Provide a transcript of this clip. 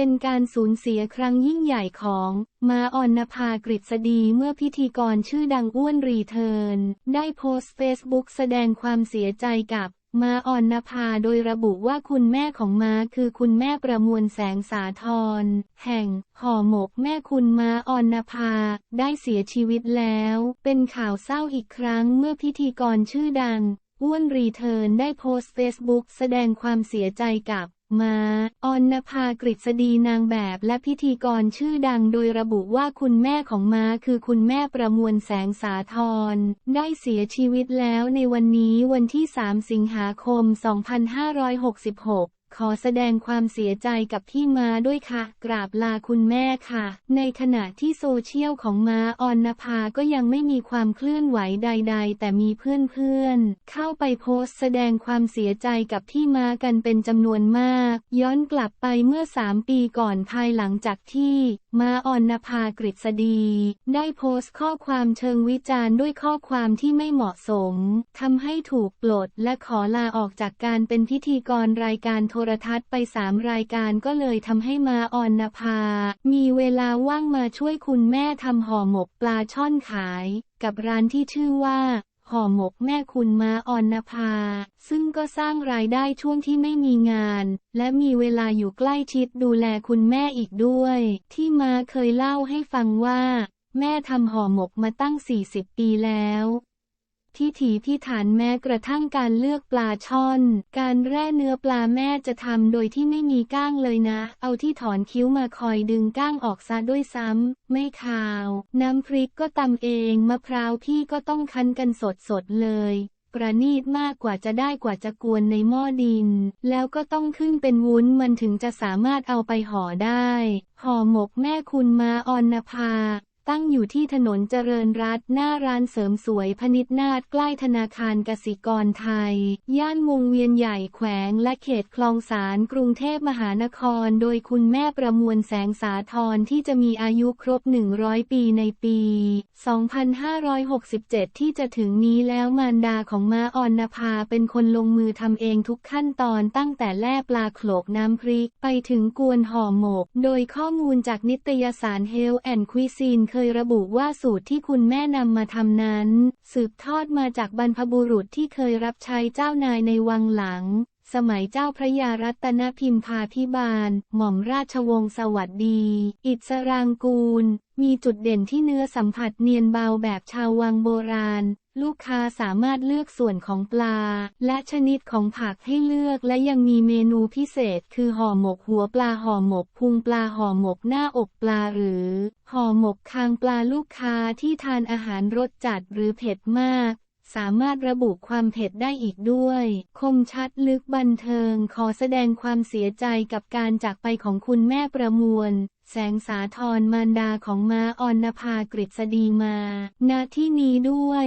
เป็นการสูญเสียครั้งยิ่งใหญ่ของ มาออนนภากฤษฎีเมื่อพิธีกรชื่อดังอ้วนรีเทิร์นได้โพสต์เฟซบุ๊กแสดงความเสียใจกับมาออนนภาโดยระบุว่าคุณแม่ของมาคือคุณแม่ประมวลแสงสาทรแห่งห่อหมกแม่คุณมาออนนภา ได้เสียชีวิตแล้ว เป็นข่าวเศร้าอีกครั้งเมื่อพิธีกรชื่อดังอ้วนรีเทิร์นได้โพสต์เฟซบุ๊กแสดงความเสียใจกับ มาออนนภากฤษฎีนางแบบและพิธีกรชื่อดังโดยระบุว่าคุณแม่ของม้าคือคุณแม่ประมวลแสงสาทรได้เสียชีวิตแล้วในวันนี้วันที่ 3 สิงหาคม 2566 ขอแสดงความเสียใจกับพี่มาด้วยค่ะ กราบลาคุณแม่ค่ะ ในขณะที่โซเชียลของม้าออนนภาก็ยังไม่มีความเคลื่อนไหวใด ๆ แต่มีเพื่อนๆ เข้าไปโพสต์แสดงความเสียใจกับพี่มากันเป็นจำนวนมาก ย้อนกลับไปเมื่อสามปีก่อนภายหลังจากที่ม้าออนนภากฤษฎี ได้โพสต์ข้อความเชิงวิจารณ์ด้วยข้อความที่ไม่เหมาะสมทำให้ถูกปลดและขอลาออกจากการเป็นพิธีกรรายการโทรทัศน์ไปสามรายการก็เลยทำให้มาออนนภา มีเวลาว่างมาช่วยคุณแม่ทำห่อหมกปลาช่อนขาย กับร้านที่ชื่อว่าห่อหมกแม่คุณมาออนนภา ซึ่งก็สร้างรายได้ช่วงที่ไม่มีงาน และมีเวลาอยู่ใกล้ชิดดูแลคุณแม่อีกด้วย ที่มาเคยเล่าให้ฟังว่า แม่ทำห่อหมกมาตั้ง 40 ปีแล้ว พิถีพิถันแม้กระทั่งการเลือกปลาช่อน การแร่เนื้อปลาแม่จะทำโดยที่ไม่มีก้างเลยนะ เอาที่ถอนคิ้วมาคอยดึงก้างออกซะด้วยซ้ำ ไม่ขาว น้ำพริกก็ตำเอง มะพร้าวพี่ก็ต้องคั้นกันสดสดเลยประณีตมากกว่าจะได้กว่าจะกวนในหม้อดิน แล้วก็ต้องขึ้นเป็นวุ้นมันถึงจะสามารถเอาไปห่อได้ ห่อหมกแม่คุณมาออนนภา ตั้งอยู่ที่ถนนเจริญรัตหน้าร้านเสริมสวยพนิษนาฏใกล้ธนาคารกสิกรไทย ย่านวงเวียนใหญ่แขวงและเขตคลองสารกรุงเทพมหานคร โดยคุณแม่ประมวลแสงสาทรที่จะมีอายุครบ 100 ปีในปี 2567 ที่จะถึงนี้แล้วมารดาของม้าออนนภาเป็นคนลงมือทำเองทุกขั้นตอนตั้งแต่แล่ปลาโขลกน้ำพริก ไปถึงกวนห่อหมก โดยข้อมูลจากนิตยสาร Health and Cuisine เคยระบุว่าสูตรที่คุณแม่นำมาทำนั้น สืบทอดมาจากบรรพบุรุษที่เคยรับใช้เจ้านายในวังหลัง สมัยเจ้าพระยารัตนพิมพาพิบาล หม่อมราชวงศ์สวัสดี อิสรางกูล มีจุดเด่นที่เนื้อสัมผัสเนียนเบาแบบชาววังโบราณ ลูกค้าสามารถเลือกส่วนของปลา และชนิดของผักให้เลือกและยังมีเมนูพิเศษ คือห่อหมกหัวปลาห่อหมกพุงปลาห่อหมกหน้าอกปลาหรือห่อหมกคางปลาลูกค้าที่ทานอาหารรสจัดหรือเผ็ดมาก สามารถระบุความเผ็ดได้อีกด้วย คมชัดลึกบันเทิงขอแสดงความเสียใจกับการจากไปของคุณแม่ประมวลแสงสาทรมารดาของม้าออนนภากฤษฎีมา ณที่นี้ด้วย